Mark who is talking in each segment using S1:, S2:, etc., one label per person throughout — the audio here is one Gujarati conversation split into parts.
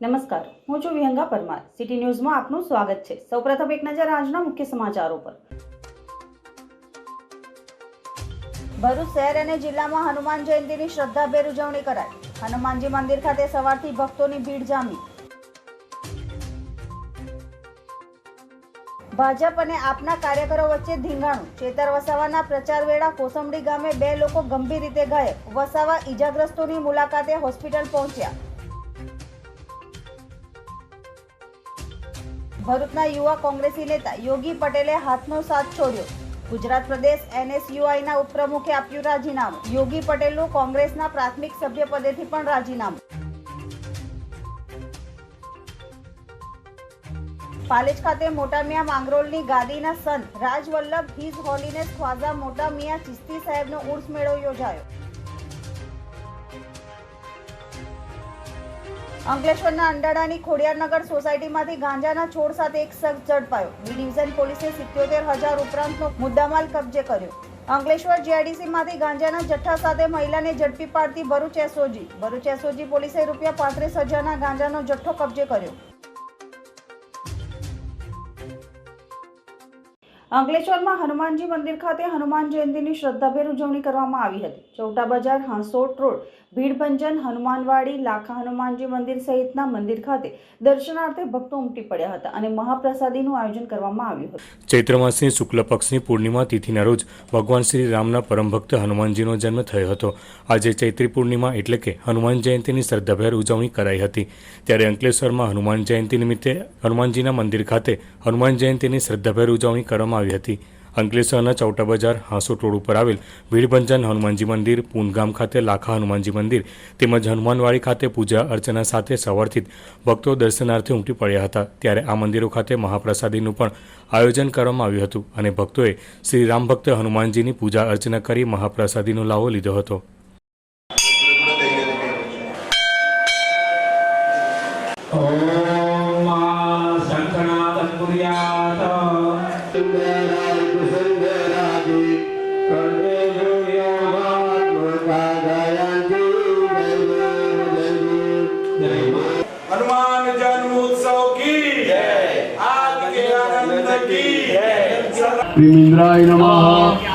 S1: નમસ્કાર, હું છું વિહંગા પરમાર. સિટી ન્યૂઝમાં આપનું સ્વાગત છે. સૌપ્રથમ એક નજર આજના મુખ્ય સમાચારો પર. ભરૂચ શહેર અને જિલ્લામાં હનુમાન જયંતીની શ્રદ્ધાભેર ઉજવણી કરાઈ. હનુમાનજી મંદિર ખાતે સવારથી ભક્તોની ભીડ જામી. ભાજપ અને આપના કાર્યકરો વચ્ચે ધીંગાણું. ચેતર વસાવાના પ્રચાર વેળા કોસંબડી ગામે બે લોકો ગંભીર રીતે ઘાયલ. વસાવા ઈજાગ્રસ્તોની મુલાકાતે હોસ્પિટલ પહોંચ્યા. ભરૂચના યુવા કોંગ્રેસી નેતા યોગી પટેલે હાથનો સાથ છોડ્યો. ગુજરાત પ્રદેશ એનએસયુઆઈના ઉપપ્રમુખે આપ્યું રાજીનામું. યોગી પટેલનું કોંગ્રેસના પ્રાથમિક સભ્ય પદેથી પણ રાજીનામું. પાલેજ ખાતે મોટા મિયા માંગરોળની ગાદીના સંત રાજવલ્લભ, હિઝ હોલીનેસ ખ્વાજા મોટા મિયા ચિસ્તી સાહેબનો ઉર્સ મેળો યોજાયો. અંકલેશ્વરના અંડાડાની ખોડિયારનગર સોસાયટીમાંથી ગાંજાના છોડ સાથે એક શખ્સ ઝડપાયો. બી ડિવિઝન પોલીસે સિત્યોતેર હજાર ઉપરાંતનો મુદ્દામાલ કબજે કર્યો. અંકલેશ્વર જીઆઈડીસીમાંથી ગાંજાના જથ્થા સાથે મહિલાને ઝડપી પાડતી ભરૂચ એસઓજી. ભરૂચ એસઓજી પોલીસે રૂપિયા પાંત્રીસ હજારના ગાંજાનો જથ્થો કબજે કર્યો. અંકલેશ્વરમાં હનુમાનજી મંદિર ખાતે હનુમાન જયંતીની શ્રદ્ધાભેર ઉજવણી કરવામાં આવી હતી. ચૌટા બજાર, હાંસોટ રોડ ભીડભંજન, હનુમાનવાડી, લાખા હનુમાનજી મંદિર સહિતના મંદિર ખાતે દર્શનાર્થે ભક્તો ઉમટી પડ્યા હતા અને મહાપ્રસાદીનું આયોજન કરવામાં આવ્યું હતું.
S2: ચૈત્ર માસની શુક્લ પક્ષની પૂર્ણિમા તિથિના રોજ ભગવાન શ્રી રામના પરમ ભક્ત હનુમાનજીનો જન્મ થયો હતો. આજે ચૈત્રી પૂર્ણિમા એટલે કે હનુમાન જયંતીની શ્રદ્ધાભેર ઉજવણી કરાઈ હતી. ત્યારે અંકલેશ્વરમાં હનુમાન જયંતી નિમિત્તે હનુમાનજીના મંદિર ખાતે હનુમાન જયંતીની શ્રદ્ધાભેર ઉજવણી કરવામાં આવી હતી. અંકલેશ્વરના ચૌટા બજાર હાંસોટ રોડ ઉપર આવેલ ભીડભંજન હનુમાનજી મંદિર પૂનગામ ખાતે લાખા હનુમાનજી મંદિર તેમજ હનુમાનવાડી ખાતે પૂજા અર્ચના સાથે સવારથી ભક્તો દર્શનાર્થે ઉમટી પડ્યા હતા. ત્યારે આ મંદિરો ખાતે મહાપ્રસાદીનું પણ આયોજન કરવામાં આવ્યું હતું અને ભક્તોએ શ્રી રામ હનુમાનજીની પૂજા અર્ચના કરી મહાપ્રસાદીનો લાવો લીધો હતો.
S3: श्रीमिन्द्राय नमः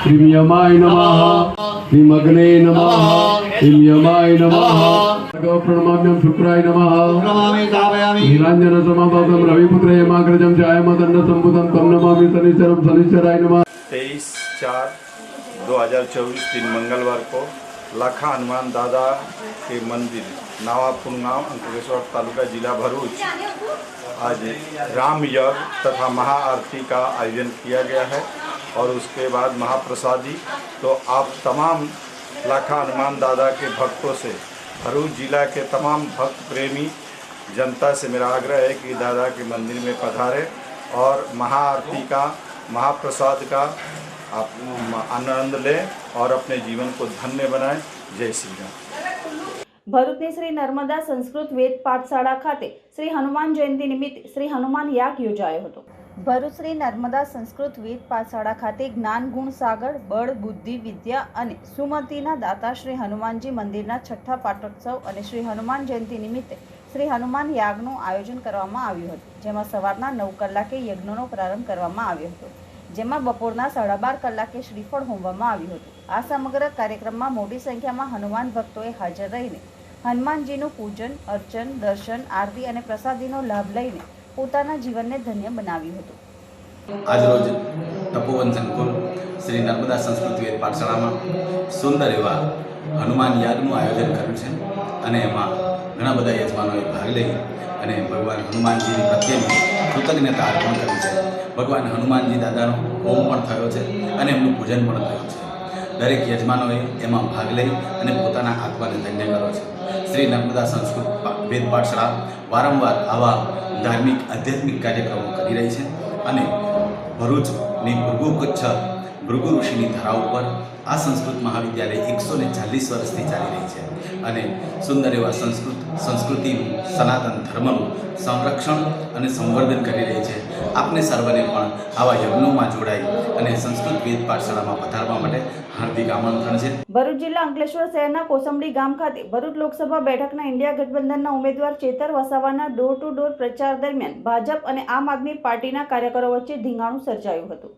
S3: श्रीयमाय नमः श्रीमग्ने नमः श्रीयमाय नमः प्रणमाम्यं शुक्राय नमः नीलाञ्जन समाभागं रविपुत्र हेमाग्रजं छायामदन्न सम्बुधं तं नमामि शनिश्चरं शनिश्चराय नमः
S4: तेईस चार 2024 दिन मंगलवार को लाखा हनुमान दादा के मंदिर, नावापुर गाँव अंकलेश्वर तालुका, जिला भरूच। आज राम यज्ञ तथा महाआरती का आयोजन किया गया है और उसके बाद महाप्रसादी। तो आप तमाम लाखा हनुमान दादा के भक्तों से, भरूच जिला के तमाम भक्त प्रेमी, जनता से मेरा आग्रह है कि दादा के मंदिर में पधारें और महाआरती का, महाप्रसाद का आप आनंद लें। और अपने जीवन को धन्य बनाएं जय श्री राम
S1: ભરૂચની શ્રી નર્મદા સંસ્કૃત વેદ પાઠશાળા ખાતે શ્રી હનુમાન જયંતિ નિમિત્તે શ્રી હનુમાન યાગ યોજાયો હતો ભરૂચ શ્રી નર્મદા સંસ્કૃત વેદ પાઠશાળા ખાતે જ્ઞાન ગુણ સાગર બળ બુદ્ધિ વિદ્યા અને સુમતિના દાતા શ્રી હનુમાનજી મંદિરના છઠ્ઠા પાટોત્સવ અને શ્રી હનુમાન જયંતિ નિમિત્તે શ્રી હનુમાન યાગનું આયોજન કરવામાં આવ્યું હતું જેમાં સવારના નવ કલાકે યજ્ઞનો પ્રારંભ કરવામાં આવ્યો હતો જેમાં બપોરના સાડા બાર કલાકે શ્રીફળ હોમવામાં આવ્યું હતું. આ સમગ્ર કાર્યક્રમમાં મોટી સંખ્યામાં હનુમાન ભક્તોએ હાજર રહીને હનુમાનજીનું પૂજન, અર્ચન, દર્શન, આરતી અને પ્રસાદીનો લાભ લઈને પોતાના જીવનને ધન્ય બનાવ્યું હતું.
S5: આજરોજ તપોવન સંકુલ શ્રી નર્મદા સંસ્કૃત વેદ પાઠશાળામાં સુંદર એવા હનુમાન યાગનું આયોજન કર્યું છે અને એમાં ઘણા બધા યજમાનોએ ભાગ લઈ અને ભગવાન હનુમાનજી પ્રત્યેની કૃતજ્ઞતા અર્પણ કરી છે. ભગવાન હનુમાનજી દાદાનો હોમ પણ થયો છે અને એમનું પૂજન પણ થયું છે. દરેક યજમાનોએ એમાં ભાગ લઈ અને પોતાના આત્માને ધન્ય કર્યો છે. શ્રી નર્મદા સંસ્કૃત વેદ પાઠશાળા વારંવાર આવા ધાર્મિક, આધ્યાત્મિક કાર્યક્રમો કરી રહી છે અને ભરૂચની પૂર્વ કચ્છ ભૃગુ ઋષિની ધરા ઉપર આ સંસ્કૃત મહાવિદ્યાલય એકસો ને ચાલીસ વર્ષથી ચાલી રહી છે. અને સુંદર એવા સંસ્કૃત સંસ્કૃતિનું સનાતન ધર્મનું સંરક્ષણ અને સંવર્ધન કરી રહી છે. આપને સર્વને પણ આવા યજ્ઞોમાં જોડાઈ અને સંસ્કૃત વેદ પાઠશાળામાં પધારવા માટે હાર્દિક આમંત્રણ છે.
S1: ભરૂચ જિલ્લા અંકલેશ્વર શહેરના કોસંબડી ગામ ખાતે ભરૂચ લોકસભા બેઠકના ઇન્ડિયા ગઠબંધનના ઉમેદવાર ચેતર વસાવાના ડોર ટુ ડોર પ્રચાર દરમિયાન ભાજપ અને આમ આદમી પાર્ટીના કાર્યકરો વચ્ચે ધીંગાણું સર્જાયું હતું.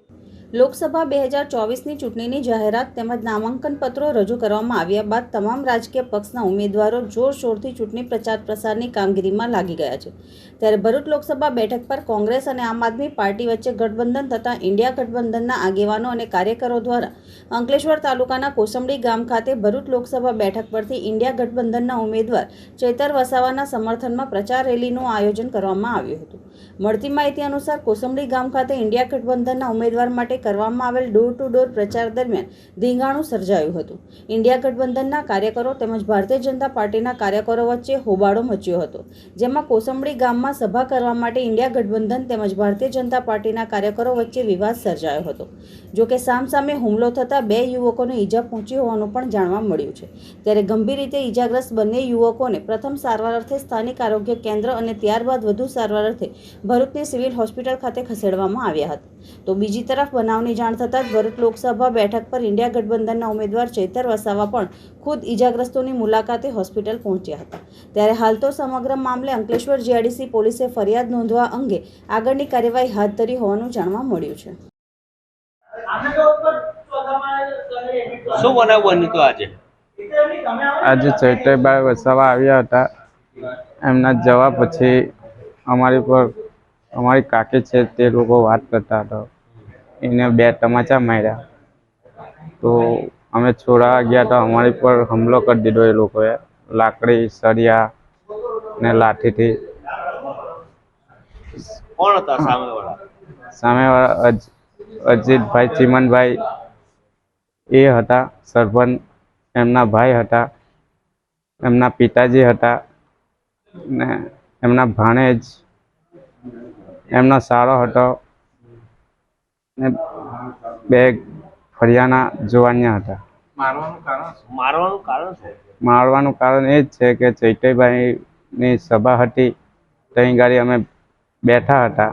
S1: લોકસભા બે હજાર ચોવીસની ચૂંટણીની જાહેરાત તેમજ નામાંકન પત્રો રજૂ કરવામાં આવ્યા બાદ તમામ રાજકીય પક્ષના ઉમેદવારો જોરશોરથી ચૂંટણી પ્રચાર પ્રસારની કામગીરીમાં લાગી ગયા છે. ત્યારે ભરૂચ લોકસભા બેઠક પર કોંગ્રેસ અને આમ આદમી પાર્ટી વચ્ચે ગઠબંધન થતાં ઇન્ડિયા ગઠબંધનના આગેવાનો અને કાર્યકરો દ્વારા અંકલેશ્વર તાલુકાના કોસંબડી ગામ ખાતે ભરૂચ લોકસભા બેઠક પરથી ઇન્ડિયા ગઠબંધનના ઉમેદવાર ચેતર વસાવાના સમર્થનમાં પ્રચાર રેલીનું આયોજન કરવામાં આવ્યું હતું. મળતી માહિતી અનુસાર કોસંબડી ગામ ખાતે ઇન્ડિયા ગઠબંધનના ઉમેદવાર માટે કરવામાં આવેલ ડોર ટુ ડોર પ્રચાર દરમિયાન ધીંગાણું સર્જાયું હતું. ઇન્ડિયા ગઠબંધનના કાર્યકરો તેમજ ભારતીય જનતા પાર્ટીના કાર્યકરો વચ્ચે હોબાળો મચ્યો હતો, જેમાં કોસંબડી ગામમાં સભા કરવા માટે ઇન્ડિયા ગઠબંધન તેમજ ભારતીય જનતા પાર્ટીના કાર્યકરો વચ્ચે વિવાદ સર્જાયો હતો. જોકે સામસામે હુમલો થતાં બે યુવકોને ઈજા પહોંચી હોવાનું પણ જાણવા મળ્યું છે. ત્યારે ગંભીર રીતે ઈજાગ્રસ્ત બંને યુવકોને પ્રથમ સારવાર અર્થે સ્થાનિક આરોગ્ય કેન્દ્ર અને ત્યારબાદ વધુ સારવાર અર્થે ભરૂચની સિવિલ હોસ્પિટલ ખાતે ખસેડવામાં આવ્યા હતા. તો બીજી તરફ બનાવની જાણ થતાં જ ભરૂચ લોકસભા બેઠક પર ઇન્ડિયા ગઠબંધનના ઉમેદવાર ચેતર વસાવા પણ ખુદ ઈજાગ્રસ્તોની મુલાકાતે હોસ્પિટલ પહોંચ્યા હતા. ત્યારે હાલ તો સમગ્ર મામલે અંકલેશ્વર જીઆઈડીસી પોલીસે ફરિયાદ નોંધવા અંગે આગળની કાર્યવાહી હાથ ધરી હોવાનું જાણવા મળ્યું છે.
S6: શું બનાવ બન્યું હતું આજે?
S7: આજે ચૈતરભાઈ વસાવા આવ્યા હતા. એમના જવા પછી અમારી પર અમારી કાકી છે તે લોકો વાત કરતા હતા. એને બે તમાચા માર્યા. તો અમે છોડા ગયા તો અમારી પર હુમલો કરી દીધો એ લોકોએ. લાકડી સળિયા ને લાઠીથી.
S6: કોણ હતા સામેવાળા?
S7: સામેવાળા અજ અજીતભાઈ ચિમનભાઈ. એ હતા સરપંચ એમના ભાઈ હતા એમના પિતાજી હતા ને એમના ભાણેજ. એમનો સારો હતો ને બે ફરિયાના જોવાનિયા હતા.
S6: મારવાનું કારણ શું?
S7: મારવાનું કારણ એ જ છે કે ચૈતરભાઈની સભા હતી ત્યાં ગાડી અમે બેઠા હતા.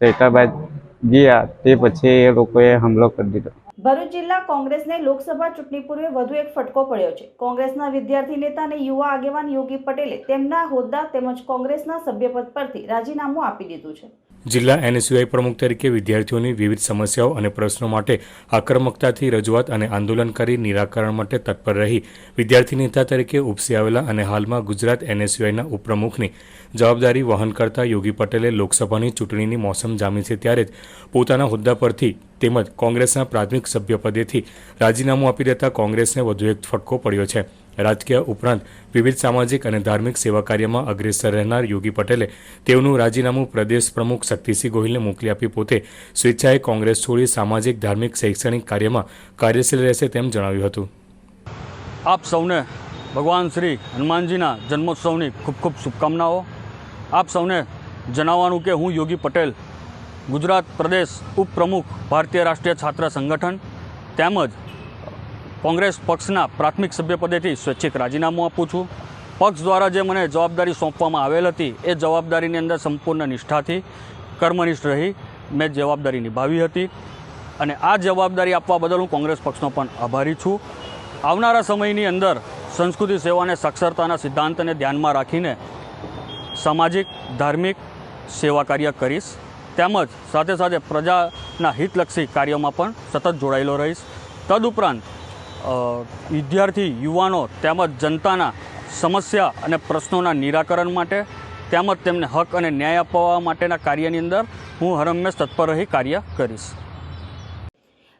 S7: ચૈતરભાઈ ગયા તે પછી એ લોકોએ હુમલો કરી દીધો.
S1: ભરૂચ જિલ્લા કોંગ્રેસને લોકસભા ચૂંટણી પૂર્વે વધુ એક ફટકો પડ્યો છે. કોંગ્રેસના વિદ્યાર્થી નેતા અને યુવા આગેવાન યોગી પટેલે તેમના હોદ્દા તેમજ કોંગ્રેસના સભ્યપદ પરથી રાજીનામું આપી દીધું છે.
S2: જિલ્લા એનએસયુઆઈ પ્રમુખ તરીકે વિદ્યાર્થીઓની વિવિધ સમસ્યાઓ અને પ્રશ્નો માટે આક્રમકતાથી રજૂઆત અને આંદોલન કરી નિરાકરણ માટે તત્પર રહી વિદ્યાર્થી નેતા તરીકે ઉપસી આવેલા અને હાલમાં ગુજરાત એનએસયુઆઈના ઉપપ્રમુખની જવાબદારી વહન કરતા યોગી પટેલે લોકસભાની ચૂંટણીની મોસમ જામી છે ત્યારે જ પોતાના હોદ્દા પરથી તેમજ કોંગ્રેસના પ્રાથમિક સભ્યપદેથી રાજીનામું આપી દેતા કોંગ્રેસને વધુ એક ફટકો પડ્યો છે. રાજકીય ઉપરાંત વિવિધ સામાજિક અને ધાર્મિક સેવા કાર્યમાં અગ્રેસર રહેનાર યોગી પટેલે તેઓનું રાજીનામું પ્રદેશ પ્રમુખ શક્તિસિંહ ગોહિલને મોકલી આપી પોતે સ્વેચ્છાએ કોંગ્રેસ છોડી સામાજિક, ધાર્મિક, શૈક્ષણિક કાર્યમાં કાર્યશીલ રહેશે તેમ જણાવ્યું હતું.
S8: આપ સૌને ભગવાન શ્રી હનુમાનજીના જન્મોત્સવની ખૂબ ખૂબ શુભકામનાઓ. આપ સૌને જણાવવાનું કે હું યોગી પટેલ, ગુજરાત પ્રદેશ ઉપપ્રમુખ ભારતીય રાષ્ટ્રીય છાત્ર સંગઠન, તેમજ કોંગ્રેસ પક્ષના પ્રાથમિક સભ્યપદેથી સ્વૈચ્છિક રાજીનામું આપું છું. પક્ષ દ્વારા જે મને જવાબદારી સોંપવામાં આવેલ હતી, એ જવાબદારીની અંદર સંપૂર્ણ નિષ્ઠાથી કર્મનિષ્ઠ રહી મેં જવાબદારી નિભાવી હતી અને આ જવાબદારી આપવા બદલ હું કોંગ્રેસ પક્ષનો પણ આભારી છું. આવનારા સમયની અંદર સંસ્કૃતિ સેવાને સાક્ષરતાના સિદ્ધાંતને ધ્યાનમાં રાખીને સામાજિક, ધાર્મિક સેવા કાર્ય કરીશ. તેમજ સાથે સાથે પ્રજાના હિતલક્ષી કાર્યોમાં પણ સતત જોડાયેલો રહીશ. તદુપરાંત વિદ્યાર્થી, યુવાનો તેમજ જનતાના સમસ્યા અને પ્રશ્નોના નિરાકરણ માટે તેમજ તેમને હક અને ન્યાય અપાવવા માટેના કાર્યની અંદર હું હરમેશ તત્પર રહી કાર્ય કરીશ.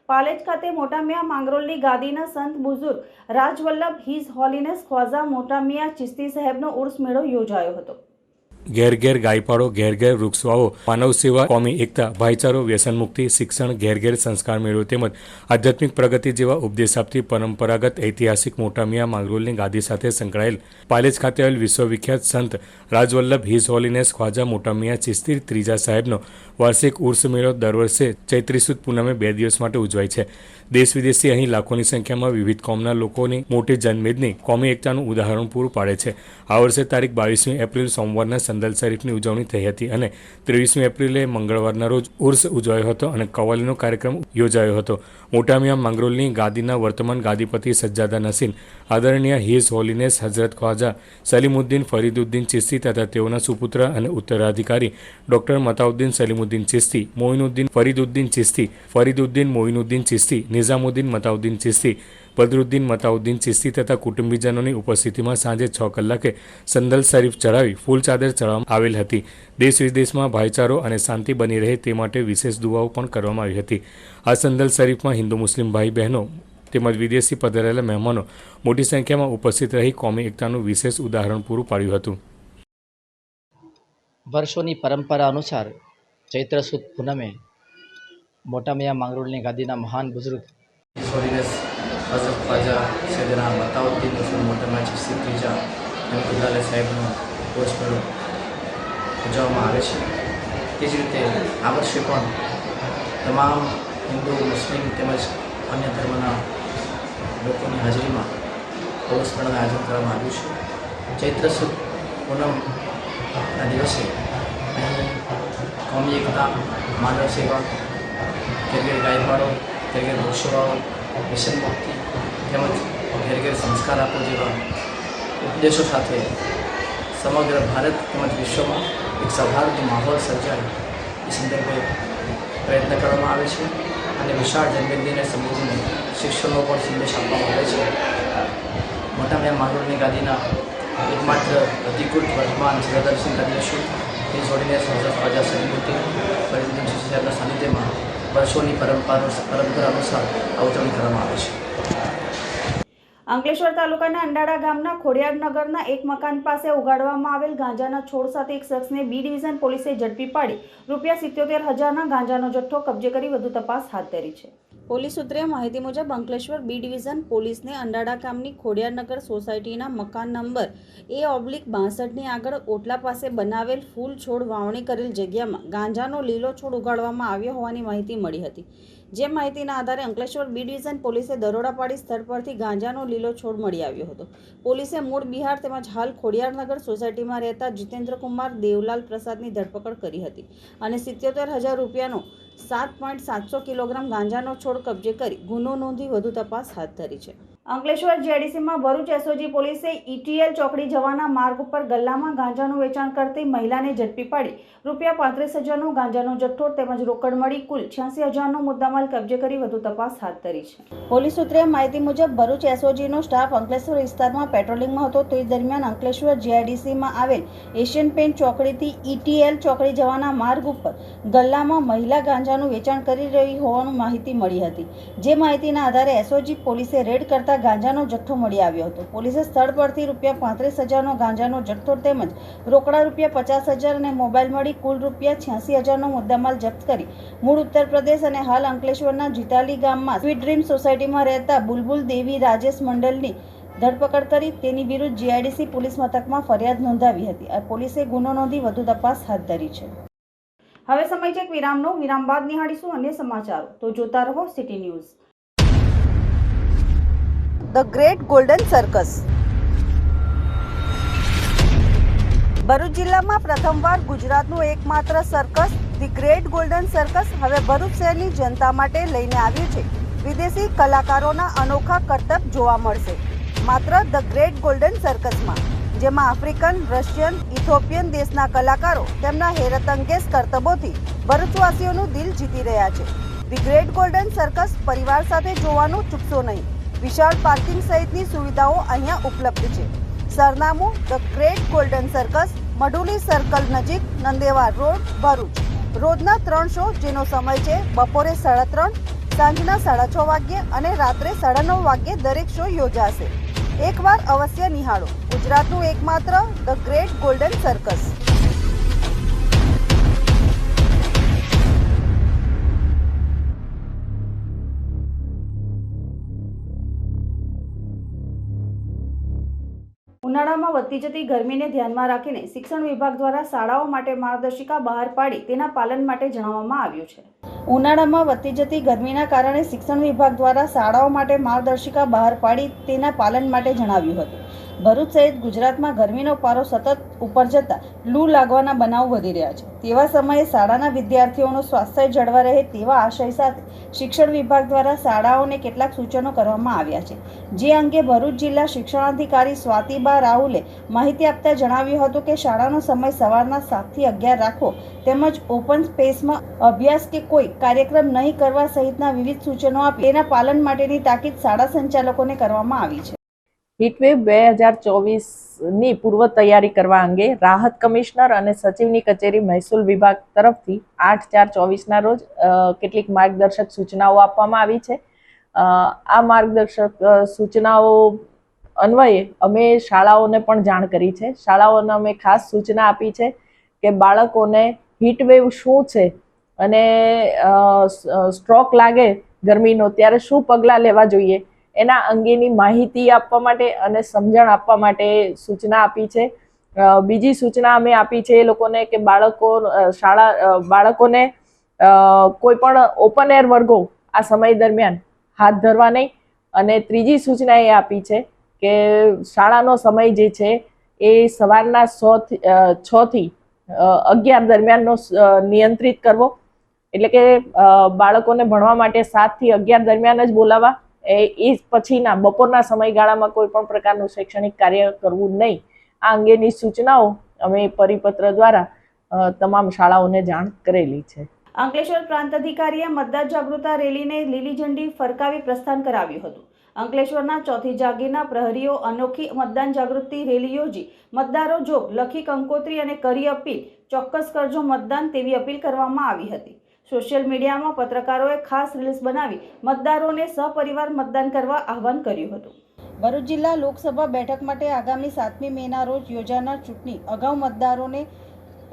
S1: પાલેજ ખાતે મોટામિયા માંગરોળની ગાદીના સંત બુઝુર્ગ રાજવલ્લભ હિઝ હોલીનેસ ખ્વાઝા મોટામિયા ચિસ્તી સાહેબનો ઉર્સ મેળો યોજાયો હતો.
S2: ઘેર ઘેર ગાય પાડો ઘેર ઘેર વૃક્ષ વાવો માનવ સેવા, કોમી એકતા, ભાઈચારો વ્યસન મુક્તિ શિક્ષણ, ઘેર ઘેર સંસ્કાર મેળવો તેમજ આધ્યાત્મિક પ્રગતિ જેવા ઉપદેશ આપતી પરંપરાગત ઐતિહાસિક મોટા મિયા માંગરોલની ગાદી સાથે સંકળાયેલ પાલેજ ખાતે આવેલ વિશ્વવિખ્યાત સંત રાજવલ્લભ હિઝ હોલીનેસ ખ્વાજા મોટા મિયા ચિસ્તી ત્રીજા સાહેબનો વાર્ષિક ઉર્સ મેળો દર વર્ષે ચૈત્રી સુદ પૂનમે બે દિવસ માટે ઉજવાય છે. દેશ વિદેશથી અહીં લાખોની સંખ્યામાં વિવિધ કોમના લોકોની મોટી જનમેદની કોમી એકતાનું ઉદાહરણ પૂરું પાડે છે. આ વર્ષે તારીખ બાવીસમી એપ્રિલ સોમવારના સંદલ શરીફની ઉજવણી થઈ હતી અને ત્રેવીસમી એપ્રિલે મંગળવારના રોજ ઉર્સ ઉજવાયો હતો અને કવાલીનો કાર્યક્રમ યોજાયો હતો. મોટામિયા માંગરોલની ગાદીના વર્તમાન ગાદીપતિ સજ્જાદા નસીન આદરણીય હિઝ હોલીનેસ હઝરત ખ્વાજા, સલીમુદ્દીન ફરીદુદ્દીન ચિસ્તી તથા તેઓના સુપુત્ર અને ઉત્તરાધિકારી ડોક્ટર મતાઉદ્દીન સલીમુદ્દીન ચિસ્તી મોઇનુદ્દીન ફરીદુદ્દીન ચિસ્તી ફરીદુદ્દીન મોઇનુદ્દીન ચિસ્તી નિઝામુદ્દીન મતાઉદ્દીન ચિસ્તી બદરુદ્દીન મતાઉદ્દીન ચિસ્તી તથા કુટુંબીજનોની ઉપસ્થિતિમાં સાંજે છ કલાકે સંદલ શરીફ ચઢાવી ફૂલ ચાદર ચઢાવવામાં આવેલ હતી દેશ વિદેશમાં ભાઈચારો અને શાંતિ બની રહે તે માટે વિશેષ દુઆઓ પણ કરવામાં આવી હતી આ સંદલ શરીફમાં હિન્દુ મુસ્લિમ ભાઈ બહેનો તેમજ વિદેશી પધારેલા મહેમાનો મોટી સંખ્યામાં ઉપસ્થિત રહી કોમી એકતાનું વિશેષ ઉદાહરણ પૂરું પાડ્યું હતું
S9: વર્ષોની પરંપરા અનુસાર ચૈત્ર સુદ પૂનમે મોટા મિયા માંગરોળની ગાદીના મહાન બુઝુર્ગ
S10: હઝરત ખ્વાજા સૈદના મતાઉદ્દીન મોટા મોટામાં ચિસ્તી ત્રીજા અબ્દુલ્લા સાહેબનો કોચ ઉજવવામાં આવે છે. તે જ રીતે આ વર્ષે પણ તમામ હિન્દુ, મુસ્લિમ તેમજ અન્ય ધર્મના લોકોની હાજરીમાં પૌષ મેળાનું આયોજન કરવામાં આવ્યું છે. ચૈત્ર સુદ પૂનમના દિવસે અહીં કોમી એકતા માનવ સેવા ઘેર ઘેર ગાય પાડો ઘેર ઘેર મિશન મુક્તિ તેમજ ઘેર સંસ્કાર આપો જેવા ઉપદેશો સાથે સમગ્ર ભારત તેમજ વિશ્વમાં એક સૌહાર્દ માહોલ સર્જાય એ સંદર્ભે પ્રયત્ન કરવામાં આવે છે અને વિશાળ જનમેદનીને સંબોધીને શિક્ષણનો પણ સંદેશ આપવામાં આવે છે મોટા મેં માંગરોળની ગાદીના એકમાત્ર અધિકૃત વર્તમાન સદાદર્શન કાર્યશું એ છોડીને હઝરત પ્રજા સંસ્કૃતિ પરિવર્તન ચિસ્તી સાહેબના સાનિધ્યમાં વર્ષોની પરંપરા અનુસાર આ કરવામાં આવે છે.
S1: અંકલેશ્વર તાલુકાના અંડાળા ગામના ખોડિયાર નગરના એક મકાન પાસે ઉગાડવામાં આવેલ ગાંજાના છોડ સાથે એક શખ્સને બી ડિવિઝન પોલીસે ઝડપી પાડી રૂપિયા સિત્યોતેર હજારના ગાંજાનો જથ્થો કબજે કરી વધુ તપાસ હાથ ધરી છે. પોલીસ સૂત્રે માહિતી મુજબ અંકલેશ્વર બી ડિવિઝન પોલીસને અંડાડા ગામની ખોડિયારનગર સોસાયટીના મકાન નંબર એ ઓબ્લિક બાસઠની આગળ ઓટલા પાસે બનાવેલ ફૂલ છોડ વાવણી કરેલ જગ્યામાં ગાંજાનો લીલો છોડ ઉગાડવામાં આવ્યો હોવાની માહિતી મળી હતી. જે માહિતીના આધારે અંકલેશ્વર બી ડિવિઝન પોલીસે દરોડા પાડી સ્થળ પરથી ગાંજાનો લીલો છોડ મળી આવ્યો હતો. પોલીસે મૂળ બિહાર તેમજ હાલ ખોડિયારનગર સોસાયટીમાં રહેતા જીતેન્દ્રકુમાર દેવલાલ પ્રસાદની ધરપકડ કરી હતી અને સિત્યોતેર હજાર રૂપિયાનો સાત પોઈન્ટ સાતસો કિલોગ્રામ ગાંજાનો છોડ કબજે કરી ગુનો નોંધી વધુ તપાસ હાથ ધરી છે. અંકલેશ્વર જેડીસીમાં ભરૂચ એસઓજી પોલીસે ઈટીએલ ચોકડી જવાના માર્ગ ઉપર ગલ્લામાં ગાંજાનું વેચાણ કરતી મહિલાને ઝડપી પાડી. રૂપિયા પાંત્રીસ હજારનો ગાંજાનો જથ્થો તેમજ રોકડ મળી કુલ છ્યાસી હજારનો મુદ્દામાલ કબજે કરી વધુ તપાસ હાથ ધરી છે. પોલીસ સૂત્રે માહિતી મુજબ ભરૂચ એસઓજીનો સ્ટાફ અંકલેશ્વર વિસ્તારમાં પેટ્રોલિંગમાં હતો. તે દરમિયાન અંકલેશ્વર જીઆઈડીસીમાં આવેલ એશિયન પેન્ટ ચોકડીથી ઈટીએલ ચોકડી જવાના માર્ગ ઉપર ગલ્લામાં મહિલા ગાંજાનું વેચાણ કરી રહી હોવાનું માહિતી મળી હતી. જે માહિતીના આધારે એસઓજી પોલીસે રેડ કરતા ગાંજાનો જથ્થો મળી આવ્યો હતો. પોલીસે સ્થળ પરથી રૂપિયા પાંત્રીસ હજારનો ગાંજાનો જથ્થો તેમજ રોકડા રૂપિયા પચાસ હજાર અને મોબાઈલ મળી કુલ રૂપિયા છ્યાસી હજારનો મુદ્દામાલ જપ્ત કરી. મૂળ ઉત્તર પ્રદેશ અને હાલ અંકલેશ્વરના જીતાલી ગામમાં સ્વીટ ડ્રીમ સોસાયટીમાં રહેતા બુલબુલ દેવી રાજેશ મંડલની ધરપકડ કરી તેની વિરુદ્ધ જીઆઈડીસી પોલીસ મથકમાં ફરિયાદ નોંધાવી હતી. પોલીસે ગુનો નોંધી વધુ તપાસ હાથ ધરી છે. હવે સમય છે વિરામનો. વિરામ બાદ નિહાળીશું અન્ય સમાચારો. તો જોતા રહો city news the great golden circus. Bharuch જિલ્લામાં પ્રથમવાર ગુજરાતનું એકમાત્ર circus, the great golden circus, હવે ભરૂચ શહેરની જનતા માટે લઈને આવ્યું છે. વિદેશી કલાકારોના અનોખા કરતબ જોવા મળશે. માત્ર ધ ગ્રેટ ગોલ્ડન સર્કસમાં. જેમાં આફ્રિકન, રશિયન, ઇથોપિયન દેશના કલાકારો તેમના હેરતંગેશ કરતબોથી ભરૂચવાસીઓનું દિલ જીતી રહ્યા છે. ધી ગ્રેટ ગોલ્ડન સર્કસ પરિવાર સાથે જોવાનું ચૂકશો નહીં. વિશાળ પાર્કિંગ સહિતની સુવિધાઓ અહીંયા ઉપલબ્ધ છે. સરનામું the great golden circus Madhuli circle નજીક નંદેવા રોડ, ભરૂચ. રોજના ત્રણ શો જેનો સમય છે બપોરે સાડા ત્રણ, સાંજના સાડા છ વાગ્યે અને રાત્રે સાડા નવ વાગ્યે દરેક શો યોજાશે. એકવાર અવશ્ય નિહાળો. ગુજરાતનું એકમાત્ર ધ ગ્રેટ ગોલ્ડન સર્કસ. ઉનાળામાં વધતી જતી ગરમીને ધ્યાનમાં રાખીને શિક્ષણ વિભાગ દ્વારા શાળાઓ માટે માર્ગદર્શિકા બહાર પાડી તેના પાલન માટે જણાવવામાં આવ્યું છે. ઉનાળામાં વધતી જતી ગરમીના કારણે શિક્ષણ વિભાગ દ્વારા શાળાઓ માટે માર્ગદર્શિકા બહાર પાડી તેના પાલન માટે જણાવ્યું હતું. ભરૂચ સહિત ગુજરાતમાં ગરમીનો પારો સતત ઉપર જતા લૂ લાગવાના બનાવ વધી રહ્યા છે. તેવા સમયે શાળાના વિદ્યાર્થીઓનું સ્વાસ્થ્ય જળવા રહે તેવા આશય સાથે શિક્ષણ વિભાગ દ્વારા શાળાઓને કેટલાક સૂચનો કરવામાં આવ્યા છે. જે અંગે ભરૂચ જિલ્લા શિક્ષણાધિકારી સ્વાતિબા રાહુલે માહિતી આપતા જણાવ્યું હતું કે શાળાનો સમય સવારના સાતથી અગિયાર રાખવો તેમજ ઓપન સ્પેસમાં અભ્યાસ કે કોઈ કાર્યક્રમ નહીં કરવા સહિતના વિવિધ સૂચનો આપી તેના પાલન માટેની તાકીદ શાળા સંચાલકોને કરવામાં આવી છે.
S11: હીટવેવ બે હજાર ચોવીસની પૂર્વ તૈયારી કરવા અંગે રાહત કમિશનર અને સચિવની કચેરી મહેસૂલ વિભાગ તરફથી આઠ ચાર ચોવીસના રોજ કેટલીક માર્ગદર્શક સૂચનાઓ આપવામાં આવી છે. આ માર્ગદર્શક સૂચનાઓ અન્વયે અમે શાળાઓને પણ જાણ કરી છે. શાળાઓને અમે ખાસ સૂચના આપી છે કે બાળકોને હીટવેવ શું છે અને સ્ટ્રોક લાગે ગરમીનો, ત્યારે શું પગલાં લેવા જોઈએ? એના અંગેની માહિતી આપવા માટે અને સમજણ આપવા માટે સૂચના આપી છે. બીજી સૂચના અમે આપી છે એ લોકોને કે બાળકો શાળા બાળકોને કોઈ પણ ઓપન એર વર્ગો આ સમય દરમિયાન હાથ ધરવા નહીં. અને ત્રીજી સૂચના એ આપી છે કે શાળાનો સમય જે છે એ સવારના સો છ થી અગિયાર દરમિયાનનો નિયંત્રિત કરવો. એટલે કે બાળકોને ભણવા માટે સાતથી અગિયાર દરમિયાન જ બોલાવવા. એ પછીના બપોરના સમયગાળામાં કોઈ પણ પ્રકારનું શૈક્ષણિક કાર્ય કરવું નહીં. આ અંગેની સૂચનાઓ અમે પરિપત્ર દ્વારા તમામ શાળાઓને જાણ કરેલી છે.
S1: અંકલેશ્વર પ્રાંત અધિકારીએ મતદાર જાગૃતતા રેલીને લીલી ઝંડી ફરકાવી પ્રસ્થાન કરાવ્યું હતું. અંકલેશ્વરના ચોથી જાગીરના પ્રહરીઓ અનોખી મતદાન જાગૃતિ રેલી યોજી, મતદારો જોગ, લખી કંકોત્રી અને કરી અપીલ, ચોક્કસ કરજો મતદાન તેવી અપીલ કરવામાં આવી હતી. સોશિયલ મીડિયામાં પત્રકારોએ ખાસ રીલ્સ બનાવી મતદારોને સપરિવાર મતદાન કરવા આહવાન કર્યું હતું. ભરૂચ જિલ્લા લોકસભા બેઠક માટે આગામી સાતમી મેના રોજ યોજાનાર ચૂંટણી. અગાઉ મતદારોને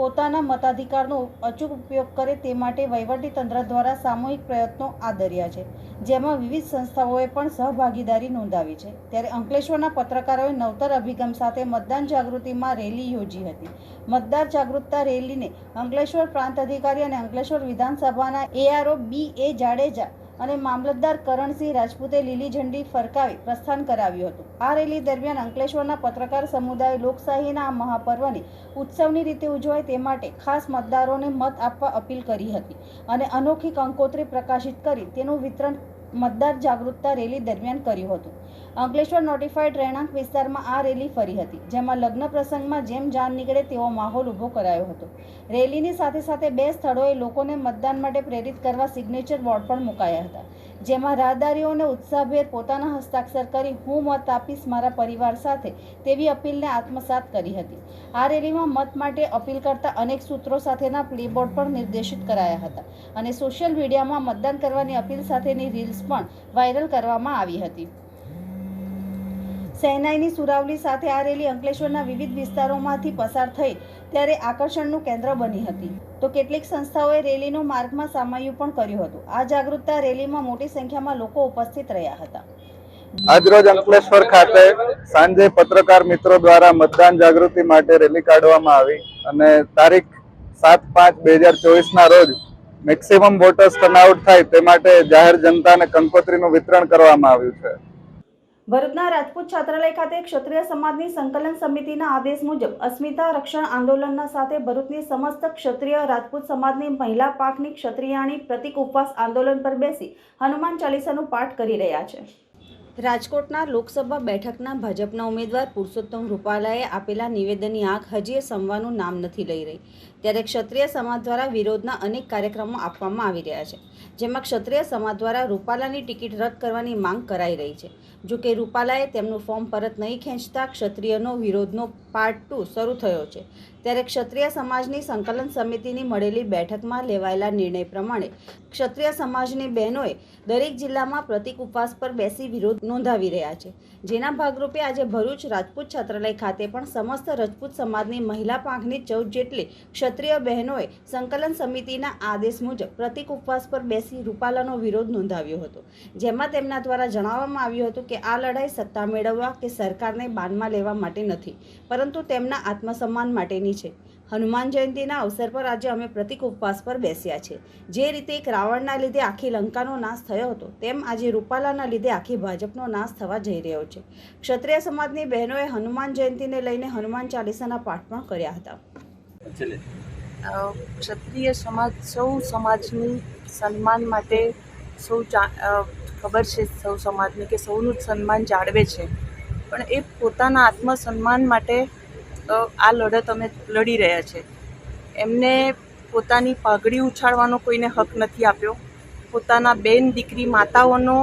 S1: પોતાના મતાધિકારનો અચૂક ઉપયોગ કરે તે માટે વહીવટી તંત્ર દ્વારા સામૂહિક પ્રયત્નો આદર્યા છે, જેમાં વિવિધ સંસ્થાઓએ પણ સહભાગીદારી નોંધાવી છે. ત્યારે અંકલેશ્વરના પત્રકારોએ નવતર અભિગમ સાથે મતદાન જાગૃતિમાં રેલી યોજી હતી. મતદાર જાગૃતતા રેલીને અંકલેશ્વર પ્રાંત અધિકારી અને અંકલેશ્વર વિધાનસભાના એઆરઓ બી એ જાડેજા અને મામલતદાર કરણસિંહ રાજપૂતે લીલી ઝંડી ફરકાવી પ્રસ્થાન કરાવ્યું હતું. આ રેલી દરમિયાન અંકલેશ્વરના પત્રકાર સમુદાય લોકશાહીના આ મહાપર્વને ઉત્સવની રીતે ઉજવાય તે માટે ખાસ મતદારોને મત આપવા અપીલ કરી હતી અને અનોખી કંકોત્રી પ્રકાશિત કરી તેનું વિતરણ મતદાર જાગૃતતા રેલી દરમિયાન કર્યું હતું. અંકલેશ્વર નોટિફાઈડ રહેણાંક વિસ્તારમાં આ રેલી ફરી હતી, જેમાં લગ્ન પ્રસંગમાં જેમ જાન નીકળે તેવો માહોલ ઊભો કરાયો હતો. રેલીની સાથે સાથે બે સ્થળોએ લોકોને મતદાન માટે પ્રેરિત કરવા સિગ્નેચર બોર્ડ પણ મુકાયા હતા. જેમાં રાહદારીઓને ઉત્સાહભેર પોતાના હસ્તાક્ષર કરી હું મત આપીશ મારા પરિવાર સાથે તેવી અપીલને આત્મસાત કરી હતી. આ રેલીમાં મત માટે અપીલ કરતા અનેક સૂત્રો સાથેના પ્લેબોર્ડ પણ નિર્દેશિત કરાયા હતા અને સોશિયલ મીડિયામાં મતદાન કરવાની અપીલ સાથેની રીલ્સ પણ વાયરલ કરવામાં આવી હતી. સહેનાઈની સુરાવલી સાથે આ રેલી અંકલેશ્વરના વિવિધ વિસ્તારોમાંથી પસાર થઈ ત્યારે આકર્ષણનું કેન્દ્ર બની હતી. તો કેટલીક સંસ્થાઓએ રેલીનું માર્ગમાં સામાયું પણ કર્યું હતું. આ જાગૃતતા રેલીમાં મોટી સંખ્યામાં લોકો ઉપસ્થિત રહ્યા હતા.
S12: આજરોજ અંકલેશ્વર ખાતે સાંજે પત્રકાર મિત્રો દ્વારા મતદાન જાગૃતિ માટે રેલી કાઢવામાં આવી અને તારીખ સાત પાંચ બે હજાર ચોવીસના રોજ મેક્સિમમ વોટર્સ ટર્નઆઉટ થાય તે માટે જાહેર જનતાને કંકોત્રીનું વિતરણ કરવામાં આવ્યું છે.
S1: ભરૂચના રાજપૂત છાત્રાલય ખાતે ક્ષત્રિય સમાજની સંકલન સમિતિના આદેશ મુજબ અસ્મિતા રક્ષણ આંદોલનના સાથે ભરૂચની સમસ્ત ક્ષત્રિય રાજપૂત સમાજની મહિલા પાકની ક્ષત્રિયાણી પ્રતિક ઉપવાસ આંદોલન પર બેસી હનુમાન ચાલીસાનું પાઠ કરી રહ્યા છે. રાજકોટના લોકસભા બેઠકના ભાજપના ઉમેદવાર પુરુષોત્તમ રૂપાલાએ આપેલા નિવેદનની આંખ હજી સમવાનું નામ નથી લઈ રહી. ત્યારે ક્ષત્રિય સમાજ દ્વારા વિરોધના અનેક કાર્યક્રમો આપવામાં આવી રહ્યા છે, જેમાં ક્ષત્રિય સમાજ દ્વારા રૂપાલાની ટિકિટ રદ કરવાની માંગ કરાઈ રહી છે. જો કે રૂપાલાએ તેમનું ફોર્મ પરત નહીં ખેંચતા ક્ષત્રિયનો વિરોધનો પાર્ટ ટુ શરૂ થયો છે. ત્યારે ક્ષત્રિય સમાજની સંકલન સમિતિની મળેલી બેઠકમાં લેવાયેલા નિર્ણય પ્રમાણે ક્ષત્રિય સમાજની બહેનોએ દરેક જિલ્લામાં પ્રતિક ઉપવાસ પર બેસી વિરોધ નોંધાવી રહ્યા છે. જેના ભાગરૂપે આજે ભરૂચ રાજપૂત છાત્રાલય ખાતે પણ સમસ્ત રજપૂત સમાજની મહિલા પાંખની ચૌદ જેટલી ક્ષત્રિય બહેનોએ સંકલન સમિતિના આદેશ મુજબ પ્રતિક ઉપવાસ પર બેસી રૂપાલાનો વિરોધ નોંધાવ્યો હતો. જેમાં તેમના દ્વારા જણાવવામાં આવ્યું હતું કે આ લડાઈ સત્તા મેળવવા કે સરકારને બાનમાં લેવા માટે નથી, પરંતુ તેમના આત્મસન્માન માટેની છે. હનુમાન જયંતિના અવસર પર આજે અમે પ્રતિક ઉપવાસ પર બેસ્યા છે. જે રીતે એક રાવણના લીધે આખી લંકાનો નાશ થયો હતો, તેમ આજે રૂપાલાના લીધે આખી ભાજપનો નાશ થવા જઈ રહ્યો છે. ક્ષત્રિય સમાજની બહેનોએ હનુમાન જયંતિને લઈને હનુમાન ચાલીસાના પાઠ પણ કર્યા હતા.
S11: ક્ષત્રિય સમાજ, સૌ સમાજની સન્માન માટે સૌ ખબર છે સૌ સમાજને કે સૌનું જ સન્માન જાળવે છે. પણ એ પોતાના આત્મસન્માન માટે આ લડત અમે લડી રહ્યા છે. એમને પોતાની પાઘડી ઉછાળવાનો કોઈને હક નથી આપ્યો. પોતાના બેન દીકરી માતાઓનો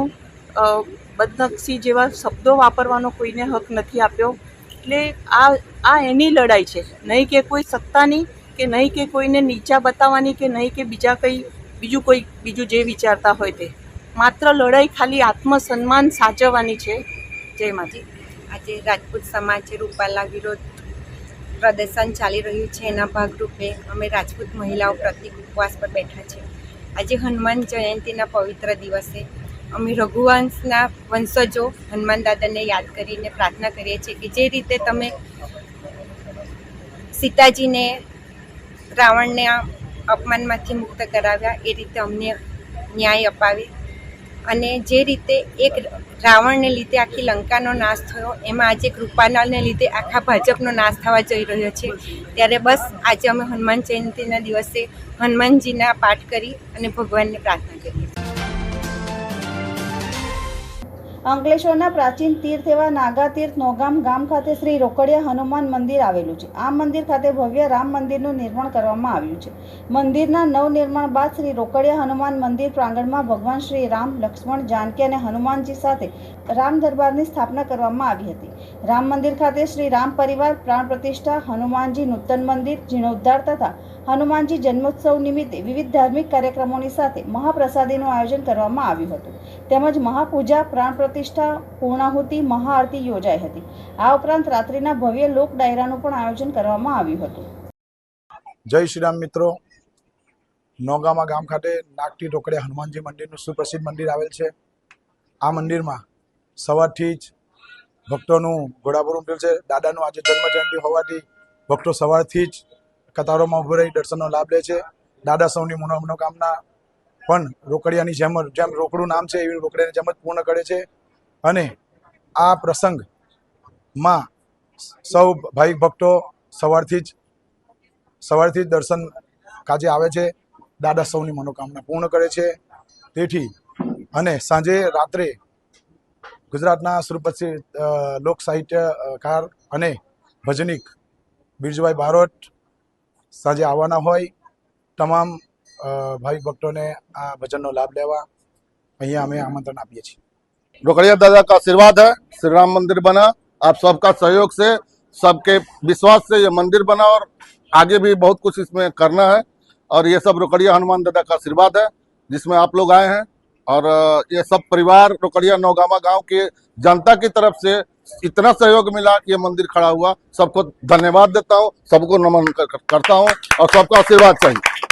S11: બદનક્ષી જેવા શબ્દો વાપરવાનો કોઈને હક નથી આપ્યો. એટલે આ આ એની લડાઈ છે. નહીં કે કોઈ સત્તાની કે નહીં કે કોઈને નીચા બતાવવાની કે નહીં કે બીજા કંઈ, બીજું કોઈ, બીજું જે વિચારતા હોય તે. માત્ર લડાઈ ખાલી આત્મસન્માન સાચવવાની છે. જય માજી
S13: આજે રાજપૂત સમાજ રૂપાલા વિરોધ પ્રદર્શન ચાલી રહ્યું છે. એના ભાગરૂપે અમે રાજપૂત મહિલાઓ પ્રતિક ઉપવાસ પર બેઠા છે. આજે હનુમાન જયંતિના પવિત્ર દિવસે અમે રઘુવંશના વંશજો હનુમાન દાદાને યાદ કરીને પ્રાર્થના કરીએ છીએ કે જે રીતે તમે સીતાજીને રાવણને અપમાનમાંથી મુક્ત કરાવ્યા, એ રીતે અમને ન્યાય અપાવી. અને જે રીતે એક રાવણને લીધે આખી લંકાનો નાશ થયો, એમાં આજે કૃપાનાલને લીધે આખા ભાજપનો નાશ થવા જઈ રહ્યો છે. ત્યારે બસ આજે અમે હનુમાન જયંતિના દિવસે હનુમાનજીના પાઠ કરી અને ભગવાનને પ્રાર્થના કરીએ.
S1: અંકલેશ્વરના પ્રાચીન તીર્થ એવા નાગા તીર્થ નોગામ ગામ ખાતે શ્રી રોકડિયા હનુમાન મંદિર આવેલું છે. આ મંદિર ખાતે ભવ્ય રામ મંદિરનું નિર્માણ કરવામાં આવ્યું છે. મંદિરના નવનિર્માણ બાદ શ્રી રોકડિયા હનુમાન મંદિર પ્રાંગણમાં ભગવાન શ્રી રામ, લક્ષ્મણ, જાનકી અને હનુમાનજી સાથે રામ દરબારની સ્થાપના કરવામાં આવી હતી. રામ મંદિર ખાતે શ્રી રામ પરિવાર, પ્રાણ પ્રતિષ્ઠા, હનુમાનજી નૂતન મંદિર, જીર્ણોદ્ધાર તથા હનુમાનજી જન્મોત્સવ નિમિત્તે વિવિધ ધાર્મિક કાર્યક્રમોની સાથે મહાપ્રસાદીનું આયોજન કરવામાં આવ્યું હતું. તેમજ મહાપૂજા, પ્રાણ પ્રતિષ્ઠા, પૂર્ણાહુતિ, મહાઆરતી યોજાઈ હતી. આ ઉપરાંત રાત્રિના ભવ્ય લોક ડાયરાનું પણ આયોજન કરવામાં આવ્યું હતું.
S14: જય શ્રી રામ મિત્રો. નોગામા ગામ ખાતે નાગટી ઢોકળે હનુમાનજી મંદિરનું સુપ્રસિદ્ધ મંદિર આવેલ છે. આ મંદિરમાં સવારથી જ ભક્તોનું ઘોડાપુર ઉમટ્યું છે. દાદાનું આજે જન્મ જયંતિ હોવાથી ભક્તો સવારથી જ કતારોમાં ઊભો રહી દર્શનનો લાભ લે છે. દાદા સૌની મનો મનોકામના પણ રોકડિયાની જેમ જેમ રોકડું નામ છે એવી રોકડિયાની જેમ જ પૂર્ણ કરે છે. અને આ પ્રસંગમાં સૌ ભાઈ ભક્તો સવારથી જ સવારથી જ દર્શન કાજે આવે છે. દાદા સૌની મનોકામના પૂર્ણ કરે છે. તેથી અને સાંજે રાત્રે ગુજરાતના અ, લોક સાહિત્યકાર અને ભજનિક બિરજુભાઈ બારોટ સાંજે આવવાના હોય. તમામ ભાવિક ભક્તોને આ ભજનનો લાભ લેવા અહીંયા અમે આમંત્રણ આપીએ છીએ
S15: रोकड़िया दादा का आशीर्वाद है श्री राम मंदिर बना आप सबका सहयोग से सबके विश्वास से ये मंदिर बना और आगे भी बहुत कुछ इसमें करना है और ये सब रोकड़िया हनुमान दादा का आशीर्वाद है जिसमें आप लोग आए हैं और अ, ये सब परिवार रोकड़िया नौगामा गांव के जनता की तरफ से इतना सहयोग मिला कि ये मंदिर खड़ा हुआ सबको धन्यवाद देता हूँ सबको नमन कर, कर, करता हूँ और सबका आशीर्वाद चाहिए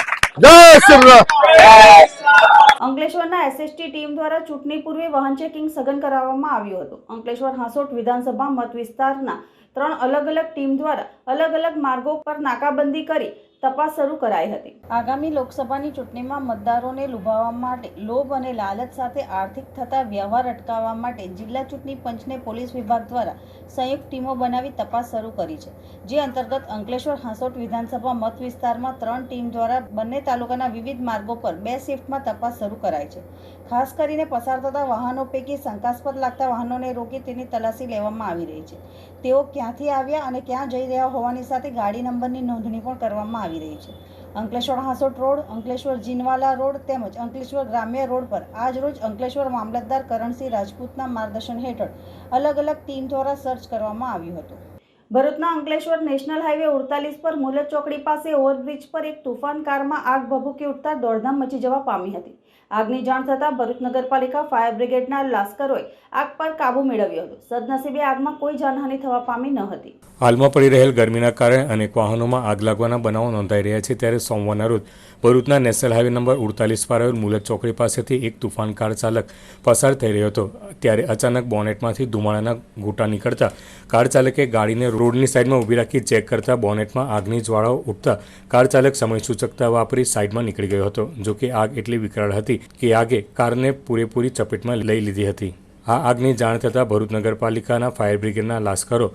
S1: અંકલેશ્વરના એસએસટી ટીમ દ્વારા ચૂંટણી પૂર્વે વાહન ચેકિંગ સઘન કરાવવામાં આવ્યું હતું. અંકલેશ્વર હાંસોટ વિધાનસભા મત વિસ્તારના ત્રણ અલગ અલગ ટીમ દ્વારા અલગ અલગ માર્ગો પર નાકાબંધી કરી તપાસ શરૂ કરાઈ હતી. આગામી લોકસભાની ચૂંટણીમાં મતદારોને લુભાવવા માટે લોભ અને લાલચ સાથે આર્થિક થતા વ્યવહાર અટકાવવા માટે જિલ્લા ચૂંટણી પંચને પોલીસ વિભાગ દ્વારા સંયુક્ત ટીમો બનાવી તપાસ શરૂ કરી છે, જે અંતર્ગત અંકલેશ્વર હાંસોટ વિધાનસભા મત વિસ્તારમાં ત્રણ ટીમ દ્વારા બંને તાલુકાના વિવિધ માર્ગો પર બે શિફ્ટમાં તપાસ શરૂ કરાઈ છે. ખાસ કરીને પસાર થતા વાહનો પૈકી શંકાસ્પદ લાગતા વાહનોને રોકી તેની તલાશી લેવામાં આવી રહી છે. તેઓ ક્યાંથી આવ્યા અને ક્યાં જઈ રહ્યા હોવાની સાથે ગાડી નંબરની નોંધણી પણ કરવામાં આવી રહી છે. અંકલેશ્વર હાંસોટ રોડ, અંકલેશ્વર જીનવાલા રોડ તેમજ અંકલેશ્વર ગ્રામ્ય રોડ પર આજરોજ અંકલેશ્વર મામલતદાર કરણસિંહ રાજપૂતના માર્ગદર્શન હેઠળ અલગ અલગ ટીમ દ્વારા સર્ચ કરવામાં આવ્યું હતું. ભરૂચના અંકલેશ્વર નેશનલ હાઈવે ઉડતાલીસ પર મુલત ચોકડી પાસે ઓવરબ્રિજ પર એક તુફાન કારમાં આગ ભભૂકી ઉઠતા દોડધામ મચી જવા પામી હતી. આગની જાણ થતાં ભરૂચ નગરપાલિકા ફાયર બ્રિગેડના લાશ્કરોએ આગ પર કાબુ મેળવ્યો હતો. સદનસીબે આગમાં કોઈ જાનહાનિ થવા પામી ન હતી.
S2: હાલમાં પડી રહેલ ગરમીના કારણે અનેક વાહનોમાં આગ લાગવાના બનાવો નોંધાઈ રહ્યા છે. ત્યારે સોમવારના રોજ ભરૂચના નેશનલ હાઈવે નંબર ઉડતાલીસ પર આવેલ મુલક ચોકડી પાસેથી એક તુફાન કાર ચાલક પસાર થઈ રહ્યો હતો. ત્યારે અચાનક બોનેટમાંથી ધુમાડાના ગોટા નીકળતા કાર ચાલકે ગાડીને રોડની સાઈડમાં ઊભી રાખી ચેક કરતા બોનેટમાં આગની જ્વાળાઓ ઉઠતા કાર ચાલક સમય સૂચકતા વાપરી સાઈડમાં નીકળી ગયો હતો જોકે આગ એટલી વિકરાળ હતી કે આગે કારને પૂરેપૂરી ચપેટમાં લઈ લીધી હતી. આ આગની જાણ થતાં ભરૂચ નગરપાલિકાના ફાયર બ્રિગેડના લાશ્કરો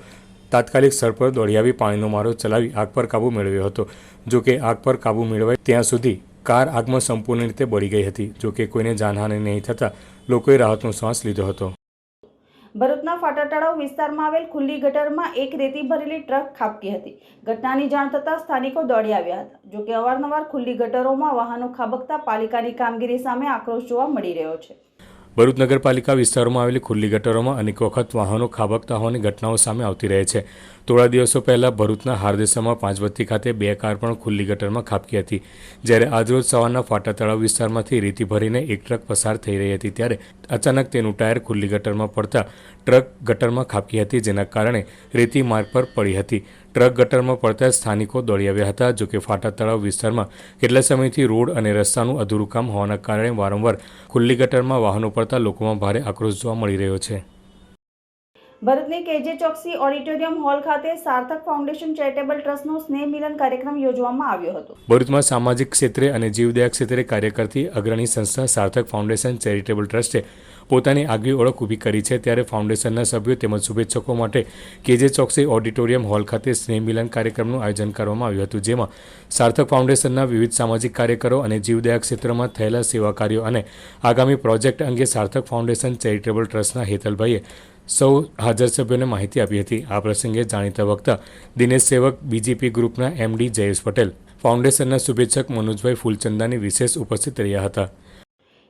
S2: તાત્કાલિક સ્થળ પર દોડી આવી પાણીનો મારો ચલાવી આગ પર કાબૂ મેળવ્યો હતો. જો કે આગ પર કાબૂ મેળવાય ત્યાં સુધી કાર આગમાં સંપૂર્ણ રીતે બળી ગઈ હતી. જો કે કોઈને જાનહાનિ નહીં થતાં લોકોએ રાહતનો શ્વાસ લીધો હતો.
S1: ભરૂચના ફાટાટાળાવ વિસ્તારમાં આવેલ ખુલ્લી ગટરમાં એક રેતી ભરેલી ટ્રક ખાબકી હતી. ઘટનાની જાણ થતાં સ્થાનિકો દોડી આવ્યા હતા. જોકે અવારનવાર ખુલ્લી ગટરોમાં વાહનો ખાબકતા પાલિકાની કામગીરી સામે આક્રોશ જોવા મળી રહ્યો છે.
S2: ભરૂચ નગરપાલિકા વિસ્તારોમાં આવેલી ખુલ્લી ગટરોમાં અનેક વખત વાહનો ખાબકતા હોવાની ઘટનાઓ સામે આવતી રહે છે. થોડા દિવસો પહેલાં ભરૂચના હારદેસામાં પાંચબત્તી ખાતે બે કાર પણ ખુલ્લી ગટરમાં ખાબકી હતી. જ્યારે આજરોજ સવારના ફાટા તળાવ વિસ્તારમાંથી રેતી ભરીને એક ટ્રક પસાર થઈ રહી હતી, ત્યારે અચાનક તેનું ટાયર ખુલ્લી ગટરમાં પડતા ટ્રક ગટરમાં ખાબકી હતી, જેના કારણે રેતી માર્ગ પર પડી હતી. ટ્રક ગટરમાં પડતા સ્થાનિકો દોડી આવ્યા હતા જોકે ફાટા તળાવ વિસ્તારમાં કેટલા સમયથી રોડ અને રસ્તાનું અધૂરું કામ હોવાના કારણે વારંવાર ખુલ્લી ગટરમાં વાહનો પડતા લોકોમાં ભારે આક્રોશ જોવા મળી રહ્યો છે.
S1: ભરૂચની કેજે ચોકસી ઓડિટોરિયમ હોલ ખાતે સાર્થક ફાઉન્ડેશન ચેરિટેબલ ટ્રસ્ટનો સ્નેહ મિલન કાર્યક્રમ યોજવામાં આવ્યો હતો.
S2: ભરૂચમાં સામાજિક ક્ષેત્રે અને જીવદયા ક્ષેત્રે કાર્ય કરતી અગ્રણી સંસ્થા સાર્થક ફાઉન્ડેશન ચેરિટેબલ ટ્રસ્ટે પોતાની આગવી ઓળખ ઊભી કરી છે. ત્યારે ફાઉન્ડેશનના સભ્યો તેમજ શુભેચ્છકો માટે કેજે ચોકસી ઓડિટોરિયમ હોલ ખાતે સ્નેહ મિલન કાર્યક્રમનું આયોજન કરવામાં આવ્યું હતું, જેમાં સાર્થક ફાઉન્ડેશનના વિવિધ સામાજિક કાર્યકરો અને જીવદયા ક્ષેત્રમાં થયેલા સેવા કાર્યો અને આગામી પ્રોજેક્ટ અંગે સાર્થક ફાઉન્ડેશન ચેરિટેબલ ટ્રસ્ટના હેતલભાઈએ સૌ હાજર સભ્યોને માહિતી આપી હતી. આ પ્રસંગે જાણીતા વક્તા દિનેશ સેવક, બીજીપી ગ્રુપના એમડી જયેશ પટેલ, ફાઉન્ડેશનના શુભેચ્છક મનોજભાઈ ફૂલચંદાની વિશેષ ઉપસ્થિત રહ્યા હતા.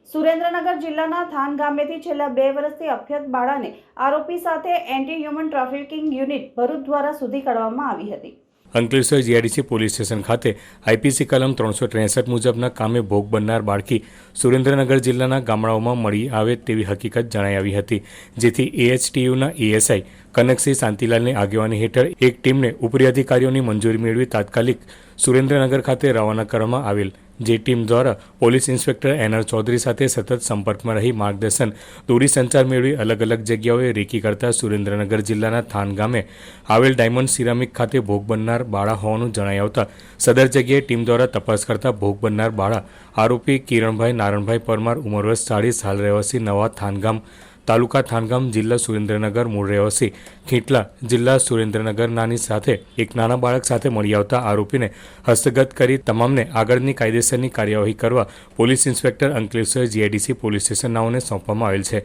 S1: સુરેન્દ્રનગર જિલ્લાના થાન ગામેથી છેલ્લા બે વર્ષથી અભ્યત બાળાને આરોપી સાથે anti human trafficking unit Bharuch દ્વારા સુધી કાઢવામાં આવી હતી.
S2: અંકલેશ્વર જીઆરડીસી પોલીસ સ્ટેશન ખાતે આઈપીસી કલમ ત્રણસો ત્રેસઠ મુજબના કામે ભોગ બનનાર બાળકી સુરેન્દ્રનગર જિલ્લાના ગામડાઓમાં મળી આવે તેવી હકીકત જણાઈ આવી હતી, જેથી એએચટીયુના એએસઆઈ કનકસિંહ શાંતિલાલની આગેવાની હેઠળ એક ટીમને ઉપરી અધિકારીઓની મંજૂરી મેળવી તાત્કાલિક સુરેન્દ્રનગર ખાતે રવાના કરવામાં આવેલ, જે ટીમ દ્વારા પોલીસ ઇન્સ્પેક્ટર એનઆર ચૌધરી સાથે સતત સંપર્કમાં રહી માર્ગદર્શન દૂરી સંચાર મેળવી અલગ અલગ જગ્યાઓએ રેકી કરતા સુરેન્દ્રનગર જિલ્લાના થાન ગામે આવેલ ડાયમંડ સિરામિક ખાતે ભોગ બનનાર બાળા હોવાનું જણાઈ આવતા સદર જગ્યાએ ટીમ દ્વારા તપાસ કરતા ભોગ બનનાર બાળા આરોપી કિરણભાઈ નારણભાઈ પરમાર ઉંમર વર્ષ ચાળીસ, હાલ રહેવાસી નવા થાનગામ તાલુકા થાનગામ જિલ્લા સુરેન્દ્રનગર મૂળ રહેવાસી ખીટલા જિલ્લા સુરેન્દ્રનગર નાની સાથે એક નાના બાળક સાથે મળી આવતા આરોપીને હસ્તગત કરી તમામને આગળની કાયદેસરની કાર્યવાહી કરવા police inspector Ankleshwar GIDC police station નાઓને સોંપવામાં આવેલ છે.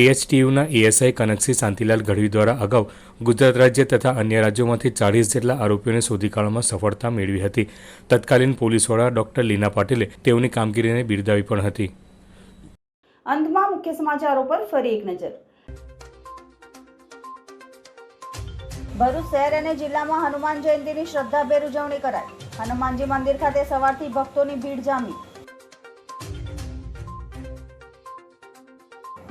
S2: એએચટીયુના એએસઆઈ કનકસિંહ શાંતિલાલ ગઢવી દ્વારા અગાઉ ગુજરાત રાજ્ય તથા અન્ય રાજ્યોમાંથી ચાળીસ જેટલા આરોપીઓને શોધી સફળતા મેળવી હતી. તત્કાલીન પોલીસ વડા ડોક્ટર લીના પાટીલે તેઓની કામગીરીને બિરદાવી પણ હતી.
S1: અંતમાં મુખ્ય સમાચારો પર ફરી એક નજર. ભરૂચ શહેર અને જિલ્લામાં હનુમાન જયંતીની શ્રદ્ધાભેર ઉજવણી કરાઈ. હનુમાનજી મંદિર ખાતે સવારથી ભક્તોની ભીડ જામી.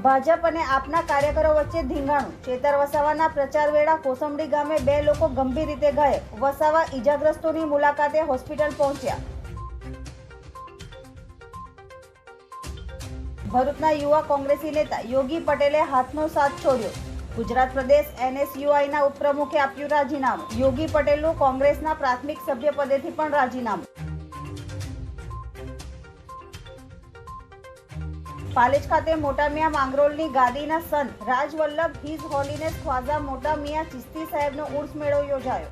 S1: ભાજપ અને આપના કાર્યકરો વચ્ચે ધીંગાણું. ચેતર વસાવાના પ્રચાર વેળા કોસંબડી ગામે બે લોકો ગંભીર રીતે ઘાયલ. વસાવા ઈજાગ્રસ્તોની મુલાકાતે હોસ્પિટલ પહોંચ્યા. ભરૂચના યુવા કોંગ્રેસી નેતા યોગી પટેલે હાથનો સાથ છોડ્યો. ગુજરાત પ્રદેશ એનએસયુઆઈના ઉપપ્રમુખે આપ્યું રાજીનામું. યોગી પટેલનું કોંગ્રેસના પ્રાથમિક સભ્ય પદેથી પણ રાજીનામું. પાલેજ ખાતે મોટા મિયા માંગરોળની ગાદીના સંત રાજવલ્લભ હિઝ હોલીનેસ ખ્વાજા મોટા મિયા ચિસ્તી સાહેબનો ઉર્સ મેળો યોજાયો.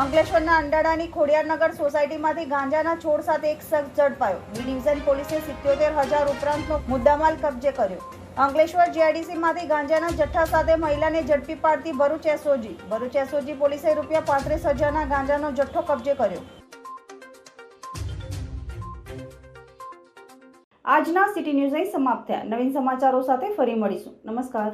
S1: અંકલેશ્વરના અંડાડાની ખોડિયારનગર સોસાયટીમાંથી ગાંજાના છોડ સાથે એક શખ્સ ઝડપાયો. બી ડિવિઝન પોલીસે સિત્યોતેર હજાર ઉપરાંતનો મુદ્દામાલ કબજે કર્યો. અંકલેશ્વર જીઆઈડીસીમાંથી ગાંજાના જથ્થા સાથે મહિલાને ઝડપી પાડતી ભરૂચ એસઓજી. ભરૂચ એસઓજી પોલીસે રૂપિયા પાંત્રીસ હજારના ગાંજાનો જથ્થો કબજે કર્યો. આજના સિટી ન્યૂઝ અહીં સમાપ્ત થયા. નવીન સમાચારો સાથે ફરી મળીશું. નમસ્કાર.